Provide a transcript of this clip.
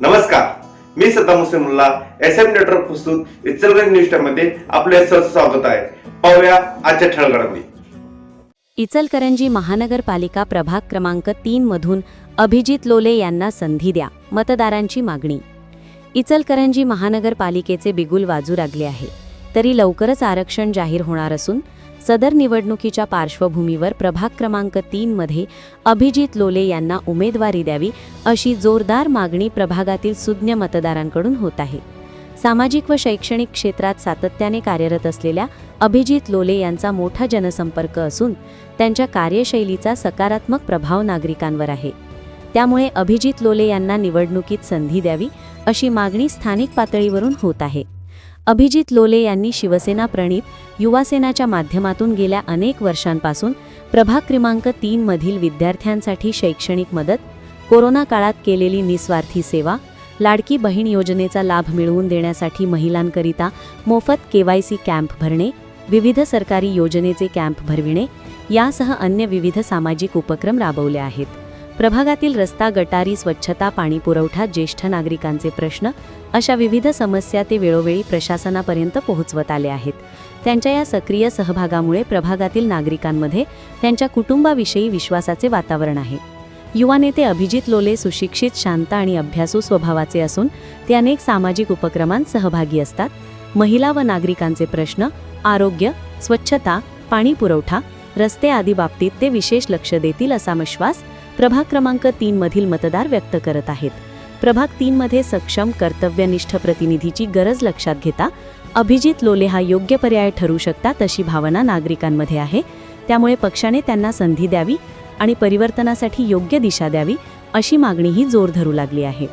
नमस्कार. मी Saddam Hussain S M network प्रस्तुत इचलगंज न्यूजमध्ये आपले सहर्ष स्वागत आहे. पाहूया आजच्या ठळगडामध्ये इचलकरंजी महानगरपालिका प्रभाग क्रमांक तीन मधून अभिजित लोले यांना संधी द्या मतदारांची मागणी. इचलकरंजी महानगरपालिकेचे बिगुल वाजू लागले आहे. तरी लवकरच आरक्षण जाहीर होणार असून सदर निवडणुकीच्या पार्श्वभूमीवर प्रभाग क्रमांक तीनमध्ये अभिजित लोले यांना उमेदवारी द्यावी अशी जोरदार मागणी प्रभागातील सुज्ञ मतदारांकडून होत आहे. सामाजिक व शैक्षणिक क्षेत्रात सातत्याने कार्यरत असलेल्या अभिजित लोले यांचा मोठा जनसंपर्क असून त्यांच्या कार्यशैलीचा सकारात्मक प्रभाव नागरिकांवर आहे. त्यामुळे अभिजित लोले यांना निवडणुकीत संधी द्यावी अशी मागणी स्थानिक पातळीवरून होत आहे. अभिजित लोले यांनी शिवसेना प्रणित युवासेनाच्या माध्यमातून गेल्या अनेक वर्षांपासून प्रभाग क्रमांक तीनमधील विद्यार्थ्यांसाठी शैक्षणिक मदत कोरोना काळात केलेली निस्वार्थी सेवा लाडकी बहीण योजनेचा लाभ मिळवून देण्यासाठी महिलांकरिता मोफत केवायसी कॅम्प भरणे विविध सरकारी योजनेचे कॅम्प भरविणे यासह अन्य विविध सामाजिक उपक्रम राबवले आहेत. प्रभागातील रस्ता गटारी स्वच्छता पाणी पुरवठा ज्येष्ठ नागरिकांचे प्रश्न अशा विविध समस्या ते वेळोवेळी प्रशासनापर्यंत पोहोचवत आले आहेत. त्यांच्या या सक्रिय सहभागामुळे प्रभागातील नागरिकांमध्ये त्यांच्या कुटुंबाविषयी विश्वासाचे वातावरण आहे. युवा नेते अभिजित लोले सुशिक्षित शांत आणि अभ्यासू स्वभावाचे असून ते अनेक सामाजिक उपक्रमांत सहभागी असतात. महिला व नागरिकांचे प्रश्न आरोग्य स्वच्छता पाणी पुरवठा रस्ते आदी बाबतीत ते विशेष लक्ष देतील असा विश्वास प्रभाग क्रमांक तीनमधील मतदार व्यक्त करत आहेत. प्रभाग तीनमध्ये सक्षम कर्तव्यनिष्ठ प्रतिनिधीची गरज लक्षात घेता अभिजित लोले हा योग्य पर्याय ठरू शकतात अशी भावना नागरिकांमध्ये आहे. त्यामुळे पक्षाने त्यांना संधी द्यावी आणि परिवर्तनासाठी योग्य दिशा द्यावी अशी मागणीही जोर धरू लागली आहे.